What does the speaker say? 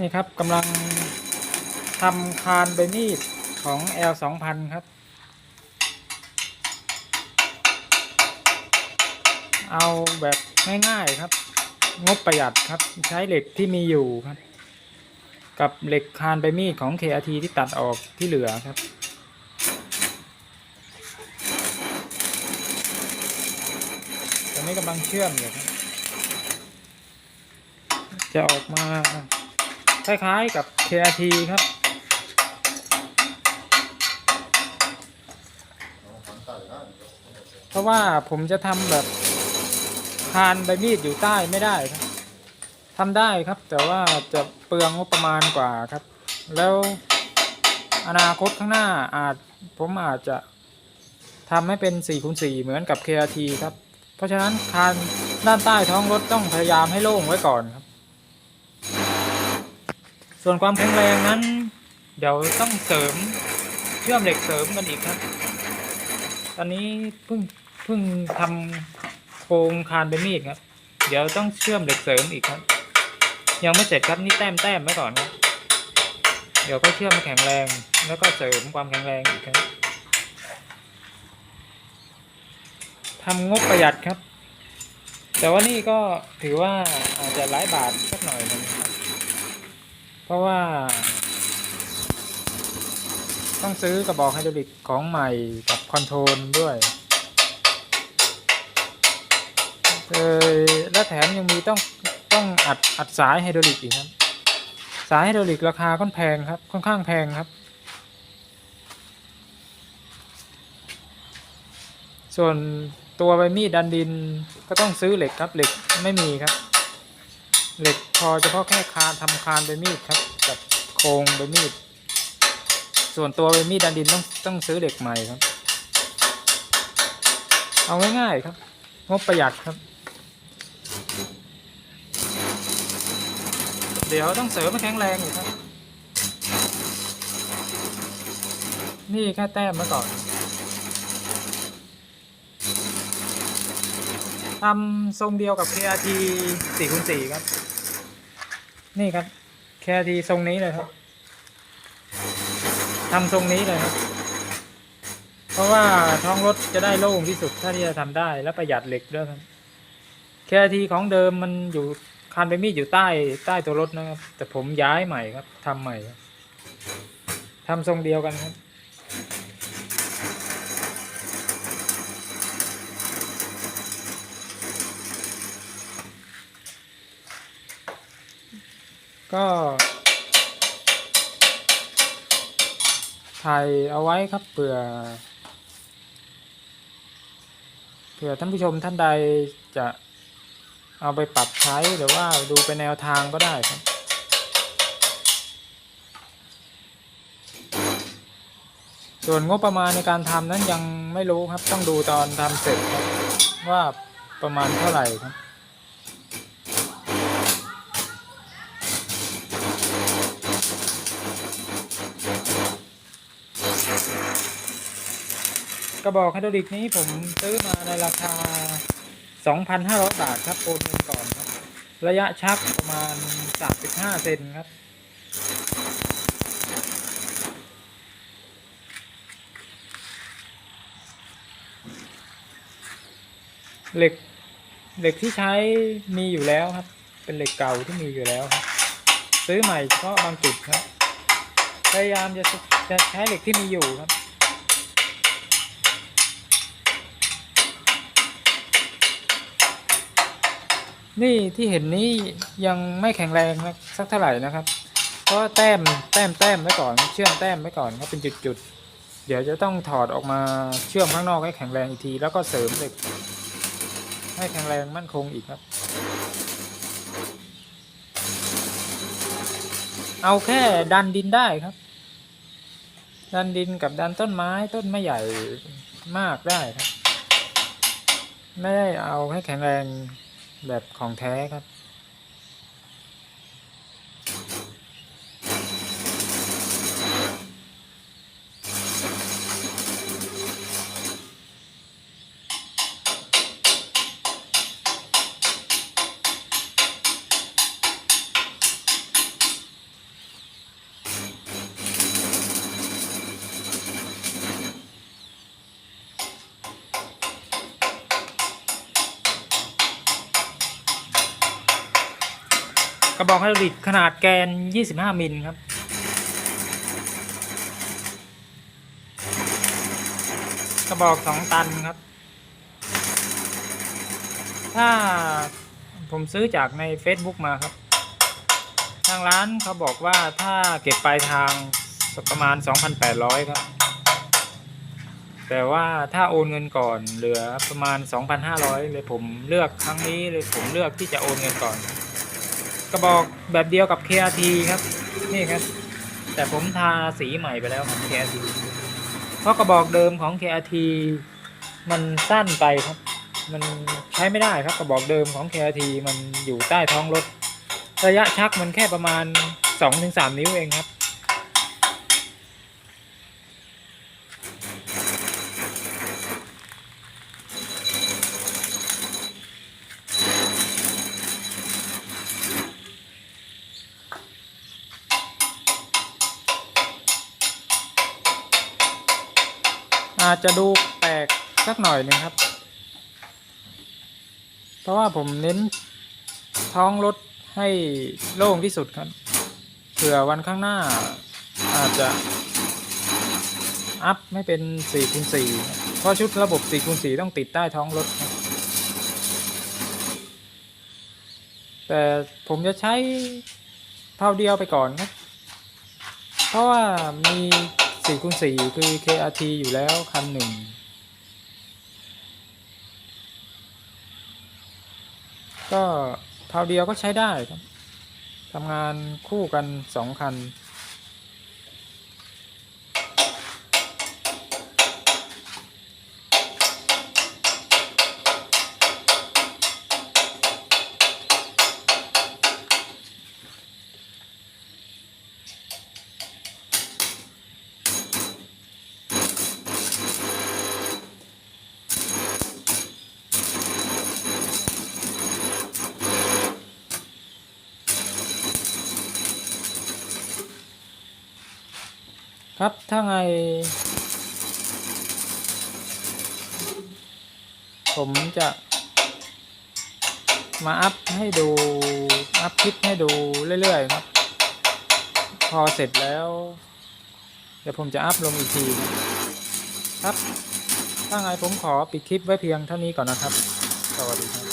นี่ครับกำลังทำคานใบมีดของ L 2 0 0 0 ครับ เอาแบบง่ายๆครับ งบประหยัดครับใช้เหล็กที่มีอยู่ครับ กับเหล็กคานใบมีดของ KRT ที่ตัดออกที่เหลือครับตอนนี้กำลังเชื่อมอยู่ครับจะออกมา คล้ายๆกับ KRT ครับเพราะว่าผมจะทำแบบคานใบมีดอยู่ใต้ไม่ได้ครับทำได้ครับ แต่ว่าจะเปลืองงบประมาณกว่าครับ แล้วอนาคตข้างหน้าอาจผมอาจจะทำให้เป็น4คูณ4เหมือนกับ KRT ครับ เพราะฉะนั้นคานด้านใต้ท้องรถต้องพยายามให้โล่งไว้ก่อนครับ ส่วนความแข็งแรงนั้น เดี๋ยวต้องเสริมเชื่อมเหล็กเสริมกันอีกครับ ตอนนี้เพิ่งเพิ่งทำโครงคานเป็นมีดครับ เดี๋ยวต้องเชื่อมเหล็กเสริมอีกครับ ยังไม่เสร็จครับนี่แต้มแต้มไว้ก่อนครับ เดี๋ยวก็เชื่อมให้แข็งแรง แล้วก็เสริมความแข็งแรงอีกครับทำงบประหยัดครับ แต่ว่านี่ก็ถือว่าอาจจะหลายบาทสักหน่อยนึงค รับเพราะว่า ต้องซื้อกระบอกไฮดรอลิกของใหม่กับคอนโทรลด้วยเออและแถมยังมีต้องต้องอัดอัดสายไฮดรอลิกอีกครับ สายไฮดรอลิกราคาค่อนแพงครับ ค่อนข้างแพงครับ ส่วนตัวใบมีดดันดินก็ต้องซื้อเหล็กครับเหล็กไม่มีครับ เหล็กพอเฉพาะแค่คานทำคานใบมีดครับ กับโครงใบมีด ส่วนตัวใบมีดดันดินต้องต้องซื้อเหล็กใหม่ครับ เอาง่ายๆครับงบประหยัดครับ เดี๋ยวต้องเสริมให้แข็งแรงอยู่ครับ นี่แค่แต้มมาก่อนทำทรงเดียวกับ KRT 4คูณ4ครับ นี่ครับ แคทีทรงนี้เลยครับทำทรงนี้เลยครับ เพราะว่าท้องรถจะได้โล่งที่สุดถ้าที่จะทำได้และประหยัดเหล็กด้วยครับ แคทีของเดิมมันอยู่คานเบมีดอยู่ใต้ใต้ตัวรถนะครับ แต่ผมย้ายใหม่ครับทำใหม่ครับทำทรงเดียวกันครับ ก็ถ่ายเอาไว้ครับเผื่อเผื่อท่านผู้ชมท่านใดจะเอาไปปรับใช้หรือว่าดูเป็นแนวทางก็ได้ครับ ส่วนงบประมาณในการทำนั้นยังไม่รู้ครับต้องดูตอนทำเสร็จครับว่าประมาณเท่าไหร่ครับ กระบอกไฮดรอลิกนี้ผมซื้อมาในราคา 2,500 บาทครับโอนเงินก่อนครับ ระยะชักประมาณ 35 เซนครับ เหล็กเหล็กที่ใช้มีอยู่แล้วครับ เป็นเหล็กเก่าที่มีอยู่แล้วครับ ซื้อใหม่เฉพาะบางจุดครับ พยายามจะจะใช้เหล็กที่มีอยู่ครับ นี่ที่เห็นนี้ยังไม่แข็งแรงนะสักเท่าไหร่นะครับเพราะแต้มแต้มแต้มไว้ก่อน เชื่อมแต้มไว้ก่อนก็เป็นจุดๆ เดี๋ยวจะต้องถอดออกมาเชื่อมข้างนอกให้แข็งแรงอีกที แล้วก็เสริมเหล็กให้แข็งแรงมั่นคงอีกครับ เอาแค่ดันดินได้ครับ ดันดินกับดันต้นไม้ต้นไม่ใหญ่มากได้ครับ ไม่ได้เอาให้แข็งแรง แบบของแท้ครับ กระบอกไฮดรอลิกขนาดแกน 25 มิลครับ กระบอก 2 ตันครับ ถ้าผมซื้อจากใน Facebook มาครับ ทางร้านเขาบอกว่าถ้าเก็บปลายทางประมาณ 2,800 ครับ แต่ว่าถ้าโอนเงินก่อนเหลือประมาณ 2,500 เลยผมเลือกครั้งนี้เลยผมเลือกที่จะโอนเงินก่อน กระบอกแบบเดียวกับ KRT ครับ นี่ครับ แต่ผมทาสีใหม่ไปแล้วของ KRT เพราะกระบอกเดิมของ KRT มันสั้นไปครับ มันใช้ไม่ได้ครับกระบอกเดิมของ KRT มันอยู่ใต้ท้องรถ ระยะชักมันแค่ประมาณ 2-3 นิ้วเองครับ อาจจะดูแปลกสักหน่อยหนึงครับ เพราะว่าผมเน้นท้องรถให้โล่งที่สุดครับเผื่อวันข้างหน้า อาจจะ อัพไม่เป็น4คูณ4เพราะชุดระบบ4คูณ4ต้องติดใต้ท้องรถครับแต่ผมจะใช้เท่าเดียวไปก่อนครับ เพราะว่ามี สี่คูณ4คือ KRT อยู่แล้วคันหนึ่งก็เท่าเดียวก็ใช้ได้ครับทำงานคู่กันสองคัน ครับถ้าไง ผมจะมาอัพให้ดู อัพคลิปให้ดูเรื่อยๆครับ พอเสร็จแล้ว เดี๋ยวผมจะอัพลงอีกทีครับ ถ้าไงผมขอปิดคลิปไว้เพียงเท่านี้ก่อนนะครับ สวัสดีครับ